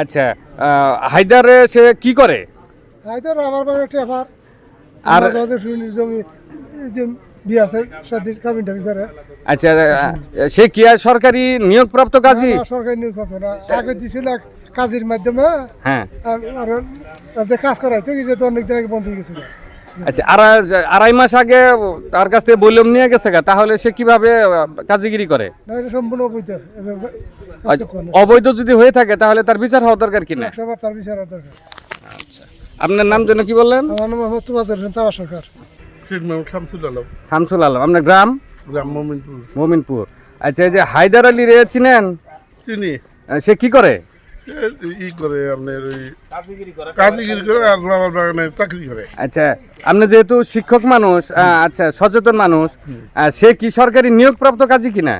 আচ্ছা হায়দারে সে কি করে? হয়তো আমার বাড়ি টেফার আর জমি আচ্ছা সে কি সরকারি নিয়োগপ্রাপ্ত কাজী? সরকারি নিয়োগ পাবো না। আগে দিছিল কাজের মাধ্যমে। হ্যাঁ। আর কাজ করাইতো কিন্তু তো অনেক দিন আগে বন্ধ হয়ে গেছিল। আচ্ছা আর আড়াই মাস আগে তার কাছ থেকে বললাম নিয়ে গেছে তাহলে সে কীভাবে কাজীগিরি করে? সম্পূর্ণ অবৈধ। আচ্ছা। অবৈধ যদি হয়ে থাকে তাহলে তার বিচার হওয়া দরকার কিনা তার বিচার হওয়া দরকার। আপনার নাম যেন কি বললেন? আমার নাম মোহাম্মদ তুবাজার তারা সরকার। শামসুল আলম। শামসুল আলম আপনার গ্রাম? গ্রাম মোমিনপুর। মোমিনপুর। আচ্ছা এই যে হায়দার আলী রে চিনেন? চিনি। সে কি করে? ই করে আপনার ওই কাজিগিরি করে। আর রাবার বাগানে চাকরি করে। আচ্ছা আপনি যেহেতু শিক্ষক মানুষ আচ্ছা সচেতন মানুষ আহ, সে কি সরকারি নিয়োগপ্রাপ্ত কাজী কিনা?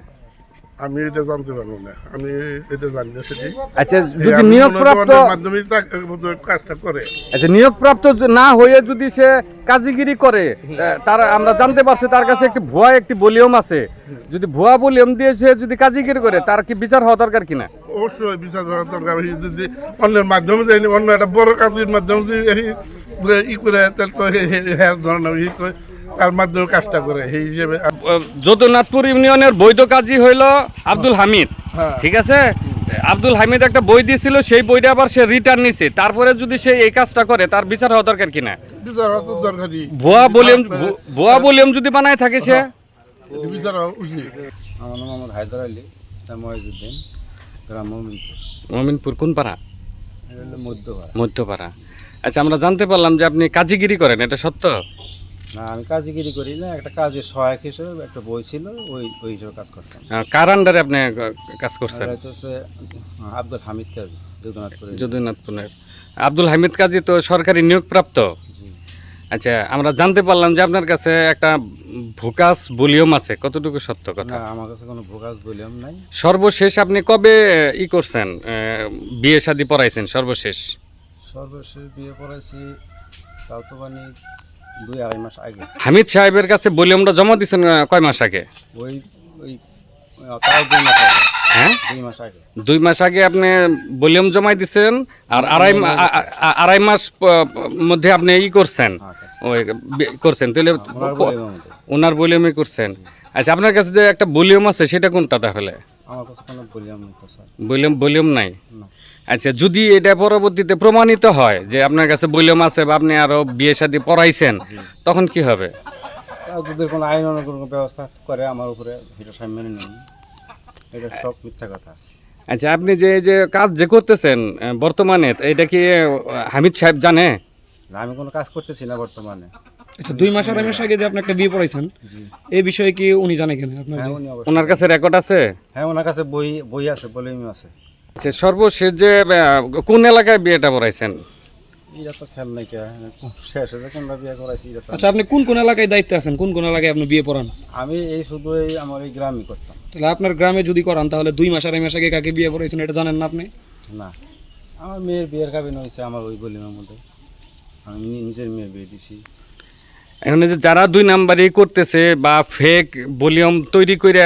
আমি এটা জানতে পারব না। আমি এটা জানি না সেটি। আচ্ছা যদি নিয়োগপ্রাপ্ত মাধ্যমে কাজটা করে। আচ্ছা নিয়োগপ্রাপ্ত না হয়ে যদি সে কাজীগিরি করে তার আমরা জানতে পারছি তার কাছে একটি ভুয়া একটি বলিয়ম আছে। যদি ভুয়া বলিয়ম দিয়ে সে যদি কাজীগিরি করে তার কি বিচার হওয়া দরকার কিনা? অবশ্যই বিচার করা দরকার। যদি অন্যের মাধ্যমে যায়নি অন্য একটা বড় কাজের মাধ্যমে যদি ই করে তাহলে তো ধরনের তার মাধ্যমে কাজটা করে সেই হিসেবে যদুনাথপুর ইউনিয়নের বৈধ কাজী হইল আব্দুল হামিদ হ্যাঁ। ঠিক আছে? আব্দুল হামিদ একটা বই দিয়েছিল সেই বইটা আবার সে রিটার্ন নিছে। তারপরে যদি সে এই কাজটা করে তার বিচার হওয়া দরকার কিনা ভুয়া বলিয়ম ভুয়া বলিয়ম যদি বানায় থাকে সে? বিচার আমার নাম মোহাম্মদ হায়দার আলী তা মহিজুদ্দিন গ্রাম মোমিনপুর। মমিনপুর কোন পাড়া? মধ্যপাড়া। মধ্যপাড়া। আচ্ছা আমরা জানতে পারলাম যে আপনি কাজীগিরি করেন এটা সত্য? না আমি কাজগিরি করি না একটা কাজের সহায়ক হিসেবে একটা বই ছিল ওই ওই হিসেবে কাজ করতাম। কার আন্ডারে আপনি কাজ করছেন? হচ্ছে আব্দুল হামিদ কাজী যদুনাথপুরে যদুনাথপুরের। আব্দুল হামিদ কাজী তো সরকারি নিয়োগপ্রাপ্ত? আচ্ছা আমরা জানতে পারলাম যে আপনার কাছে একটা ভোকাস বলিয়ম আছে। কতটুকু সত্য কথা? না আমার কাছে কোনো ভোগাস বলিয়াম নাই। সর্বশেষ আপনি কবে ই করছেন? বিয়ে শাদী পড়াইছেন সর্বশেষ? সর্বশেষ বিয়ে পড়াইছি তাও তো মানে দুই আড়াই মাস আগে। হামিদ সাহেবের কাছে বলিয়মটা জমা দিয়েছেন আহ, কয় মাস আগে? ওই ওই তাও দুই মাস আগে। হ্যাঁ? দুই মাস আগে। দুই মাস আগে আপনি ভলিউম জমাই দিছেন আর আড়াই আড়াই মাস মধ্যে আপনি ই করছেন। হ্যাঁ ওই করছেন। তাহলে ওনার মধ্যে ওনার ভলিউমে করছেন। আচ্ছা আপনার কাছে যে একটা ভলিউম আছে সেটা কোনটা তাহলে? আমার কাছে কোনো বলিয়াম নেই স্যার। ভলিউম ভলিউম নাই? না। আচ্ছা যদি এটা পরবর্তীতে প্রমাণিত হয় যে আপনার কাছে ভলিউম আছে বা আপনি আরও বিয়ে শাদী পড়াইছেন তখন কি হবে? যদি কোনো আইন অনুকূল ব্যবস্থা করে আমার উপরে এটা সব মেনে নেন এটা সব মিথ্যা কথা। আচ্ছা আপনি যে যে কাজ যে করতেছেন বর্তমানে এটা কি হামিদ সাহেব জানে? না, আমি কোনো কাজ করতেছি না বর্তমানে। আচ্ছা দুই মাস আড়াই মাস আগে যে আপনি একটা বিয়ে পড়াইছেন এই বিষয়ে কি উনি জানে কেন আপনার হ্যাঁ ওনার কাছে রেকর্ড আছে? হ্যাঁ ওনার কাছে বই বই আছে বলিউম আছে। আচ্ছা সর্বশেষ যে কোন এলাকায় বিয়েটা পড়াইছেন আচ্ছা আপনি কোন কোন এলাকায় দায়িত্বে আছেন? কোন কোন এলাকায় আপনি বিয়ে পড়ান? আমি এই শুধু এই আমার এই গ্রামই করতাম। তাহলে আপনার গ্রামে যদি করান তাহলে দুই মাস আড়াই মাস আগে কাকে বিয়ে পড়াইছেন এটা জানেন না আপনি? না আমার মেয়ের বিয়ের কাবিন হয়েছে আমার ওই বলিউমের মধ্যে। আমি নিজের মেয়ে বিয়ে দিছি। এখানে যে যারা দুই নাম্বারই করতেছে বা ফেক ভলিউম তৈরি করে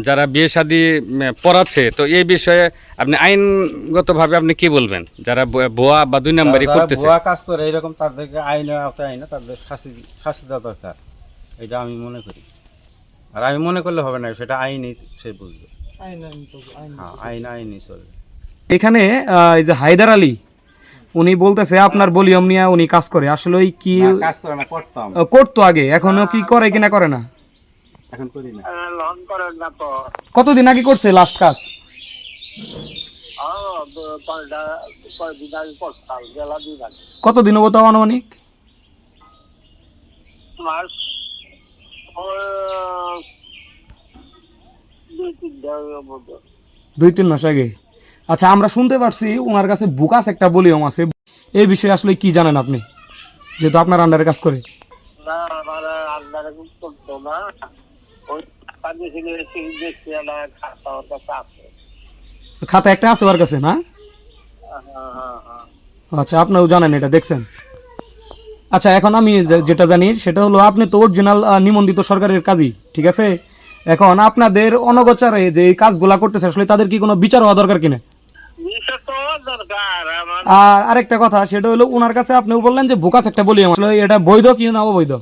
যারা বিয়ে শাদি পড়াচ্ছে তো এই বিষয়ে আপনি আইনগতভাবে আপনি কি বলবেন? যারা ব- ভুয়া বা দুই নাম্বারই করতেছে। ভুয়া কাজ করে এরকম তাদেরকে আইনের আওতায় আইনে তাদের শাস্তি শাস্তি দেওয়া দরকার। এটা আমি মনে করি। আর আমি মনে করলে হবে না সেটা আইনই সে বুঝবে। হ্যাঁ আইন আইনই চলবে। এখানে এই যে হায়দার আলী উনি বলতেছে আপনার বলিয়ম নিয়ে উনি কাজ করে। আসলে ওই কি কাজ করে না করতাম। করতো আগে এখনও কি করে কিনা করে না? এখন করি না। কতদিন আগে করছে লাস্ট কাজ? কতদিন হব তাও আনুমানিক? দুই তিন মাস আগে। আচ্ছা আমরা শুনতে পারছি ওনার কাছে বুকাস একটা বলিয়ম আছে। এই বিষয়ে আসলে কি জানেন আপনি? যেহেতু আপনার আন্ডারে কাজ করে। না আমার আন্দারে করতো না ওই টাকা দিয়েছিল সেই দেখছি না খাতা একটা আছে ওর কাছে না? আচ্ছা আপনিও জানেন এটা দেখছেন? আচ্ছা এখন আমি যেটা জানি সেটা হলো আপনি তো অরিজিনাল নিবন্ধিত সরকারের কাজই ঠিক আছে? এখন আপনাদের অনগোচারে যে এই কাজগুলা করতেছে আসলে তাদের কি কোনো বিচার হওয়া দরকার কিনা? আর আরেকটা কথা সেটা হলো ওনার কাছে আপনি বললেন যে বুকাস একটা বলিয়াম আসলে এটা বৈধ কি না অবৈধ?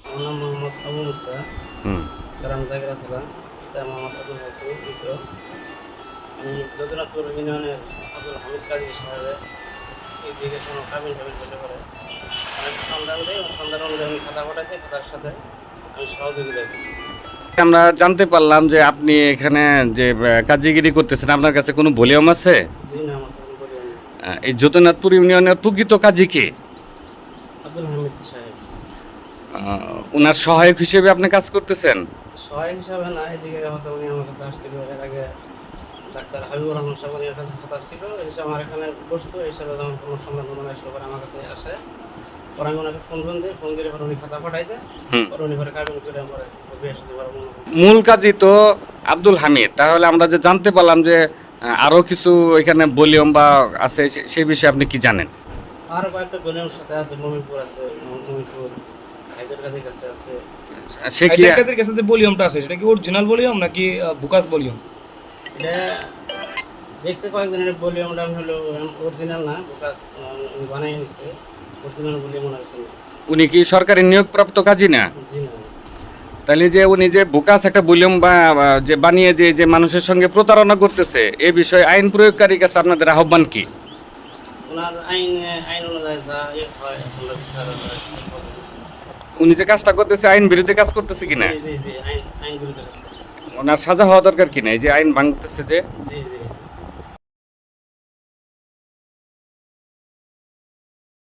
আমার নাম মোহাম্মদ আবু মুসা হুম। গ্রাম ছিলাম। তাই মিত্র। আমি যদুনাথপুর ইউনিয়নের আব্দুল হামিদ কাজী সাহেবের এই দিকে কোনো কাবিন টাবিন হতে পারে আমি সন্ধান দিই সন্ধান অনুযায়ী আমি খাতা পাঠাচ্ছি খাতার সাথে আমি সহযোগিতা করি আমরা জানতে পারলাম যে আপনি এখানে যে কাজিগিরি করতেছেন আপনার কাছে কোনো ভলিউম আছে? এই যতনাথপুর ইউনিয়নের প্রকৃত কাজী কে? আব্দুল হামিদ সাহেব। ওনার সহায়ক হিসেবে আপনি কাজ করতেছেন? সহায়ক হিসাবে না এদিকে হয়তো উনি আমার কাছে আসছিল। এর আগে ডাক্তার হাবিবুর রহমান সাবানির কাছে খাতা ছিল। এই হিসাবে আমার এখানে বসতো এই হিসাবে যখন কোনো সন্ধান টন্ধান আসলো পরে আমার কাছে আসে। পরে আমি ওনাকে ফোন ফোন দিই ফোন দিলে পরে উনি খাতা পাঠাই দেয়। পরে উনি পরে কাবিন করে পরে করি। মূল কাজী তো আব্দুল হামিদ। তাহলে আমরা যে জানতে পারলাম যে আরও কিছু এখানে ভলিউম বা আছে সেই বিষয়ে আপনি কি জানেন? আরও কয়েকটা গলির সাথে আছে মমিনপুর আছে মমিনপুর। সে কি কাছের কাছে যে ভলিউমটা আছে সেটা কি অরিজিনাল ভলিউম নাকি বুকাস ভলিউম? এটা দেখছে কয়েকদিনের ভলিউমটা হলো অরিজিনাল না বিকাশ উনি বানাই নিচ্ছে অরিজিনাল বলে না উনি কি সরকারি নিয়োগপ্রাপ্ত কাজী না? তাহলে যে উনি যে বুকাস একটা ভলিউম বা যে বানিয়ে যে যে মানুষের সঙ্গে প্রতারণা করতেছে এ বিষয়ে আইন প্রয়োগকারী কাছে আপনাদের আহ্বান কি? ওনার আইন আইন অনুযায়ী যা হয়। উনি যে কাজটা করতেছে আইন বিরুদ্ধে কাজ করতেছে কিনা? জি জি জি আইন আইন বিরুদ্ধে কাজ করতেছে। ওনার সাজা হওয়া দরকার কিনা? এই যে আইন ভাঙতেছে যে? জি জি।